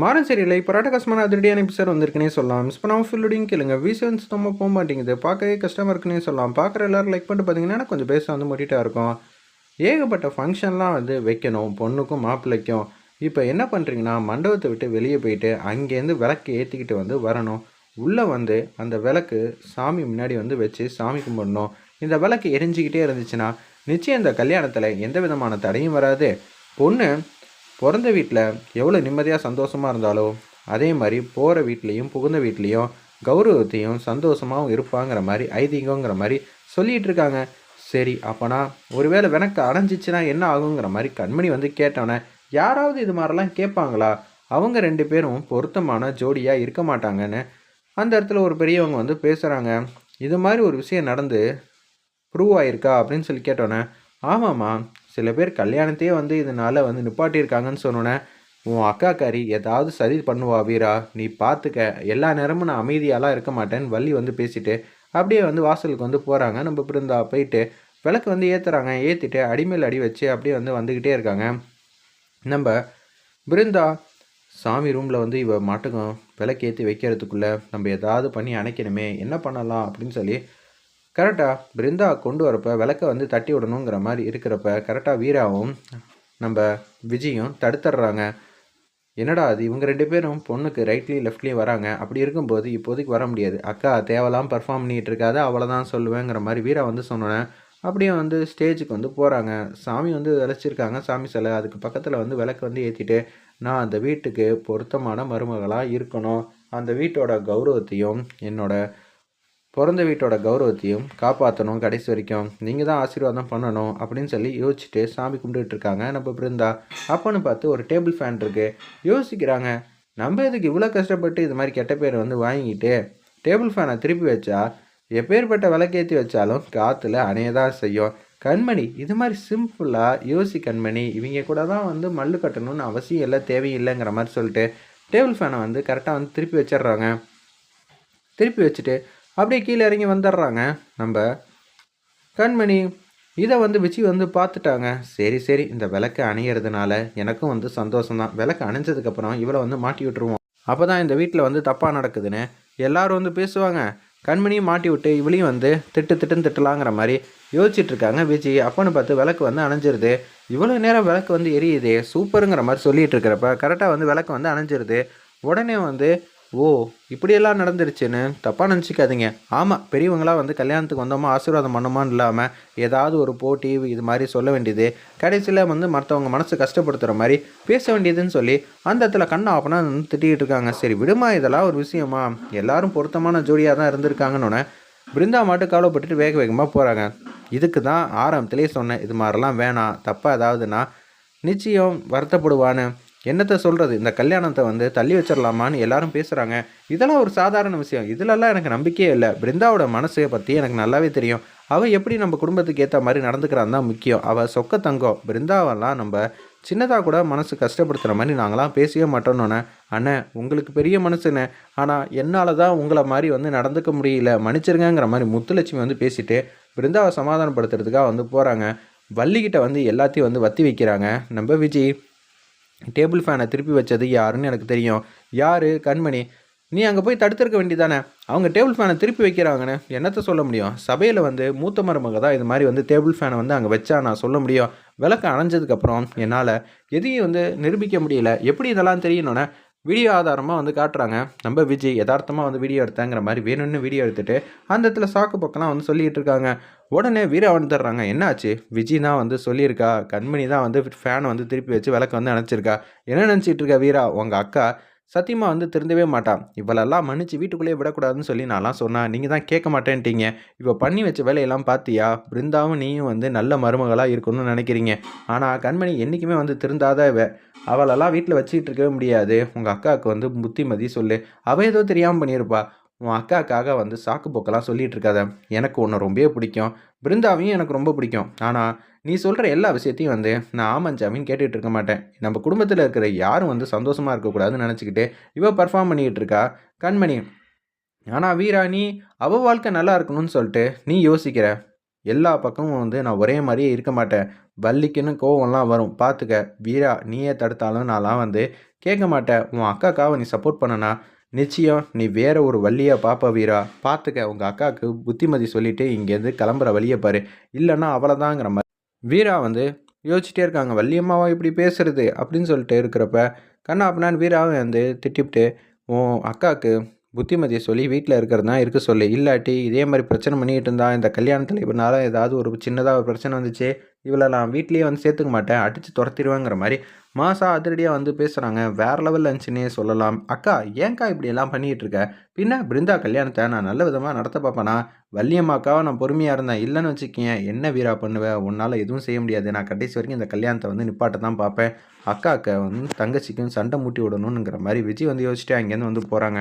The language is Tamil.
மாறன் சரியில்லை இப்போ ராட்டகாசமான அதிரடியான எபிசோட் வந்திருக்குனே சொல்லலாம். மிஸ் பண்ணாமல் ஃபுல்லுடையும் கேளுங்க. வீசன்ஸ் ரொம்ப போக மாட்டேங்குது. பார்க்கவே கஷ்டமாக இருக்குன்னே சொல்லலாம். பார்க்குற எல்லோரும் லைக் பண்ணிட்டு பார்த்தீங்கன்னா கொஞ்சம் பேச வந்து முட்டிட்டா இருக்கும். ஏகப்பட்ட ஃபங்க்ஷன்லாம் வந்து வைக்கணும். பொண்ணுக்கும் மாப்பிள்ளைக்கும். இப்போ என்ன பண்ணுறீங்கன்னா மண்டபத்தை விட்டு வெளியே போயிட்டு அங்கேருந்து விளக்கு ஏற்றிக்கிட்டு வந்து வரணும். உள்ளே வந்து அந்த விளக்கு சாமி முன்னாடி வந்து வச்சு சாமி கும்பிடணும். இந்த விளக்கு எரிஞ்சிக்கிட்டே இருந்துச்சுன்னா நிச்சயம் இந்த கல்யாணத்தில் எந்த விதமான தடையும் வராது. பொண்ணு பிறந்த வீட்டில் எவ்வளோ நிம்மதியாக சந்தோஷமாக இருந்தாலோ அதே மாதிரி போகிற வீட்லேயும் புகுந்த வீட்லேயும் கௌரவத்தையும் சந்தோஷமாகவும் இருப்பாங்கிற மாதிரி ஐதீகங்கிற மாதிரி சொல்லிகிட்டு இருக்காங்க. சரி அப்போனா ஒருவேளை வினக்கு அடைஞ்சிச்சுன்னா என்ன ஆகுங்கிற மாதிரி கண்மணி வந்து கேட்டோன்னே யாராவது இது மாதிரிலாம் கேட்பாங்களா? அவங்க ரெண்டு பேரும் பொருத்தமான ஜோடியாக இருக்க மாட்டாங்கன்னு. அந்த இடத்துல ஒரு பெரியவங்க வந்து பேசுகிறாங்க இது மாதிரி ஒரு விஷயம் நடந்து ப்ரூவ் ஆயிருக்கா? அப்படின்னு சொல்லி கேட்டோன்னே ஆமாம்மா சில பேர் கல்யாணத்தையே வந்து இதனால் வந்து நிப்பாட்டியிருக்காங்கன்னு சொன்னோன்னே உன் அக்கா கறி ஏதாவது சரி பண்ணுவா வீரா நீ பார்த்துக்க எல்லா நேரமும் நான் அமைதியாலாம் இருக்க மாட்டேன்னு வள்ளி வந்து பேசிட்டு அப்படியே வந்து வாசலுக்கு வந்து போகிறாங்க நம்ம பிருந்தா போயிட்டு விளக்கு வந்து ஏற்றுறாங்க ஏற்றிட்டு அடிமேல் அடி வச்சு அப்படியே வந்து வந்துக்கிட்டே இருக்காங்க. நம்ம பிருந்தா சாமி ரூமில் வந்து இவ மாட்டுக்கும் விளக்கேற்றி வைக்கிறதுக்குள்ளே நம்ம ஏதாவது பண்ணி அணைக்கணுமே என்ன பண்ணலாம்? அப்படின்னு சொல்லி கரெக்டாக பிருந்தா கொண்டு வரப்போ விளக்க வந்து தட்டி விடணுங்கிற மாதிரி இருக்கிறப்ப கரெக்டாக வீராவும் நம்ம விஜயும் தடுத்துடுறாங்க என்னடா அது? இவங்க ரெண்டு பேரும் பொண்ணுக்கு ரைட்லேயும் லெஃப்ட்லேயும் வராங்க. அப்படி இருக்கும்போது இப்போதைக்கு வர முடியாது. அக்கா தேவலாம் பர்ஃபார்ம் பண்ணிகிட்டு இருக்காது அவ்வளோதான் சொல்லுவேங்கிற மாதிரி வீரா வந்து சொன்னோன்னே அப்படியே வந்து ஸ்டேஜுக்கு வந்து போகிறாங்க சாமி வந்து விளைச்சிருக்காங்க. சாமி சிலை அதுக்கு பக்கத்தில் வந்து விளக்கு வந்து ஏற்றிட்டு நான் அந்த வீட்டுக்கு பொருத்தமான மருமகளாக இருக்கணும். அந்த வீட்டோட கௌரவத்தையும் என்னோட பிறந்த வீட்டோட கௌரவத்தையும் காப்பாற்றணும் கடைசி வரைக்கும். நீங்கள் தான் ஆசீர்வாதம் பண்ணணும் அப்படின்னு சொல்லி யோசிச்சுட்டு சாமி கும்பிட்டுட்டு இருக்காங்க. நம்ம பிருந்தா அப்போன்னு பார்த்து ஒரு டேபிள் ஃபேன் இருக்குது யோசிக்கிறாங்க நம்ம இதுக்கு இவ்வளோ கஷ்டப்பட்டு இது மாதிரி கெட்ட பேர் வந்து வாங்கிட்டு டேபிள் ஃபேனை திருப்பி வச்சா எப்பேற்பட்ட விளக்கேற்றி வச்சாலும் காற்றுல அணையதான் செய்யும். கண்மணி இது மாதிரி சிம்பிளாக யோசி கண்மணி இவங்க கூட தான் வந்து மல்லு கட்டணும்னு அவசியம் இல்லை தேவையில்லைங்கிற மாதிரி சொல்லிட்டு டேபிள் ஃபேனை வந்து கரெக்டாக வந்து திருப்பி வச்சிடுறாங்க. திருப்பி வச்சுட்டு அப்படியே கீழே இறங்கி வந்துடுறாங்க. நம்ம கண்மணி இதை வந்து விச்சி வந்து பார்த்துட்டாங்க. சரி சரி இந்த விளக்கு அணையிறதுனால எனக்கும் வந்து சந்தோஷம்தான். விளக்கு அணைஞ்சதுக்கப்புறம் இவளை வந்து மாட்டி விட்டுருவோம். அப்போ தான் இந்த வீட்டில் வந்து தப்பாக நடக்குதுன்னு எல்லாரும் வந்து பேசுவாங்க. கண்மணியும் மாட்டி விட்டு இவளையும் வந்து திட்டு திட்டுன்னு திட்டலாங்கிற மாதிரி யோசிச்சுட்டு இருக்காங்க விஜய். அப்போன்னு பார்த்து விளக்கு வந்து அணைஞ்சிருது. இவ்வளோ நேரம் விளக்கு வந்து எரியுது. சூப்பருங்கிற மாதிரி சொல்லிட்டு இருக்கிறப்ப கரெக்டாக வந்து விளக்கு வந்து அணைஞ்சிருது. உடனே வந்து ஓ இப்படியெல்லாம் நடந்துருச்சுன்னு தப்பாக நினச்சிக்காதீங்க. ஆமாம் பெரியவங்களாம் வந்து கல்யாணத்துக்கு வந்தோமா ஆசீர்வாதம் பண்ணோமான்னு இல்லாமல் ஏதாவது ஒரு போட்டி இது மாதிரி சொல்ல வேண்டியது. கடைசியில் வந்து மற்றவங்க மனசு கஷ்டப்படுத்துகிற மாதிரி பேச வேண்டியதுன்னு சொல்லி அந்த இடத்துல கண்ணை ஆப்பனா வந்து திட்டிகிட்டு இருக்காங்க. சரி விடுமா இதெல்லாம் ஒரு விஷயமா? எல்லாரும் பொருத்தமான ஜோடியாக தான் இருந்திருக்காங்கன்னு பிருந்தா மாட்டு கவலைப்பட்டுட்டு வேக வேகமாக போகிறாங்க இதுக்கு தான் ஆரம்பத்திலே சொன்னேன் இது மாதிரிலாம் வேணாம் தப்பாக ஏதாவதுன்னா நிச்சயம் வருத்தப்படுவான்னு. என்னத்தை சொல்கிறது இந்த கல்யாணத்தை வந்து தள்ளி வச்சிடலாமான்னு எல்லாரும் பேசுகிறாங்க இதெல்லாம் ஒரு சாதாரண விஷயம். இதிலெல்லாம் எனக்கு நம்பிக்கையே இல்லை. பிருந்தாவோட மனசை பற்றி எனக்கு நல்லாவே தெரியும். அவள் எப்படி நம்ம குடும்பத்துக்கு ஏற்ற மாதிரி நடந்துக்கிறான் தான் முக்கியம். அவள் சொக்க தங்கம். பிருந்தாவெல்லாம் நம்ம சின்னதாக கூட மனசு கஷ்டப்படுத்துகிற மாதிரி நாங்களாம் பேசவே மாட்டோன்னொன்னே அண்ணே உங்களுக்கு பெரிய மனசுண்ணே ஆனால் என்னால் தான் உங்களை மாதிரி வந்து நடந்துக்க முடியல. மன்னிச்சிருங்கிற மாதிரி முத்துலட்சுமி வந்து பேசிட்டு பிருந்தாவை சமாதானப்படுத்துறதுக்காக வந்து போகிறாங்க வள்ளிக்கிட்ட வந்து எல்லாத்தையும் வந்து வத்தி வைக்கிறாங்க. நம்ம விஜய் டேபிள் ஃபேனை திருப்பி வச்சது யாருன்னு எனக்கு தெரியும். யார்? கண்மணி. நீ அங்கே போய் தடுத்திருக்க வேண்டியதானே? அவங்க டேபிள் ஃபேனை திருப்பி வைக்கிறாங்கன்னு என்னத்தை சொல்ல முடியும்? சபையில் வந்து மூத்த மருமக தான் இது மாதிரி வந்து டேபிள் ஃபேனை வந்து அங்கே வச்சா நான் சொல்ல முடியும். விளக்கு அணைஞ்சதுக்கப்புறம் என்னால் எதையும் வந்து நிரூபிக்க முடியல. எப்படி இதெல்லாம் தெரியணும்னா வீடியோ ஆதாரமாக வந்து காட்டுறாங்க. நம்ம விஜய் யதார்த்தமாக வந்து வீடியோ எடுத்தாங்கிற மாதிரி வேணும்னு வீடியோ எடுத்துகிட்டு அந்த இடத்துல சாக்கு பக்கம்லாம் வந்து சொல்லிகிட்டு இருக்காங்க. உடனே வீரா வந்துடுறாங்க என்னாச்சு? விஜய் தான் வந்து சொல்லியிருக்கா? கண்மணி தான் வந்து ஃபேனை வந்து திருப்பி வச்சு விளக்கு வந்து நினச்சிருக்கா என்ன நினச்சிட்டு இருக்கா வீரா? உங்கள் அக்கா சத்தியமாக வந்து திருந்தவே மாட்டான் இவளெல்லாம் மன்னிச்சு வீட்டுக்குள்ளேயே விடக்கூடாதுன்னு சொல்லி நான்லாம் சொன்னேன் நீங்கள் தான் கேட்க மாட்டேன்ட்டீங்க. இப்போ பண்ணி வச்ச வேலையெல்லாம் பார்த்தியா பிருந்தாவும் நீயும் வந்து நல்ல மருமகளாக இருக்கணும்னு நினைக்கிறீங்க. ஆனால் கண்மணி என்றைக்குமே வந்து திருந்தாத அவளெல்லாம் வீட்டில் வச்சுக்கிட்டு இருக்கவே முடியாது. உங்கள் அக்காவுக்கு வந்து புத்திமதி சொல்லு. அவள் ஏதோ தெரியாமல் பண்ணியிருப்பா. உன் அக்காக்காக வந்து சாக்கு போக்கெல்லாம் சொல்லிகிட்டு இருக்காத. எனக்கு ஒன்று ரொம்பவே பிடிக்கும். பிருந்தாவையும் எனக்கு ரொம்ப பிடிக்கும். ஆனால் நீ சொல்கிற எல்லா விஷயத்தையும் வந்து நான் ஆமஞ்சாமின்னு கேட்டுகிட்டு இருக்க மாட்டேன். நம்ம குடும்பத்தில் இருக்கிற யாரும் வந்து சந்தோஷமாக இருக்கக்கூடாதுன்னு நினச்சிக்கிட்டு இவ பர்ஃபார்ம் பண்ணிக்கிட்டு இருக்கா? கண்மணி ஆனால் வீரா நீ அவள் வாழ்க்கை நல்லா இருக்கணும்னு சொல்லிட்டு நீ யோசிக்கிற. எல்லா பக்கமும் வந்து நான் ஒரே மாதிரியே இருக்க மாட்டேன். வள்ளிக்குன்னு கோவம்லாம் வரும். பார்த்துக்க வீரா நீயே தடுத்தாலும் நான்லாம் வந்து கேட்க மாட்டேன். உன் அக்காக்காவை நீ சப்போர்ட் பண்ணனா? நிச்சயம் நீ வேற ஒரு வழியை பார்ப்ப வீரா. பார்த்துக்க உங்கள் அக்காவுக்கு புத்திமதி சொல்லிவிட்டு இங்கேருந்து கிளம்புற வழியை பாரு. இல்லைன்னா அவ்வளோதாங்கிற மாதிரி வீரா வந்து யோசிச்சிட்டே இருக்காங்க வள்ளியம்மாவா இப்படி பேசுறது? அப்படின்னு சொல்லிட்டு இருக்கிறப்ப கண்ணா அப்படின்னான்னு வீராவை வந்து திட்டிவிட்டு உன் அக்காவுக்கு புத்திமதியை சொல்லி வீட்டில் இருக்கிறது தான் இருக்க சொல்லு. இல்லாட்டி இதே மாதிரி பிரச்சனை பண்ணிக்கிட்டு இருந்தா இந்த கல்யாணத்தில் இவனால ஏதாவது ஒரு சின்னதாக ஒரு பிரச்சனை வந்துச்சு இவளை நான் வீட்லேயே வந்து சேர்த்துக்க மாட்டேன் அடித்து துரத்திடுவேங்கிற மாதிரி மாசா அதிரடியாக வந்து பேசுகிறாங்க வேற லெவலில் இருந்துச்சுன்னே சொல்லலாம். அக்கா ஏங்க்கா இப்படி எல்லாம் பண்ணிகிட்டு இருக்க? பின்ன பிருந்தா கல்யாணத்தை நான் நல்ல விதமாக நடத்த பார்ப்பேனா? வள்ளியம்மாக்காவை நான் பொறுமையாக இருந்தேன் இல்லைன்னு வச்சுக்கேன் என்ன வீரா பண்ணுவேன் உன்னால் எதுவும் செய்ய முடியாது. நான் கடைசி வரைக்கும் இந்த கல்யாணத்தை வந்து நிப்பாட்ட தான் பார்ப்பேன். அக்காக்க வந்து தங்கச்சிக்கும் சண்டை மூட்டி விடணுங்கிற மாதிரி விஜய் வந்து யோசிச்சுட்டு அங்கேருந்து வந்து போகிறாங்க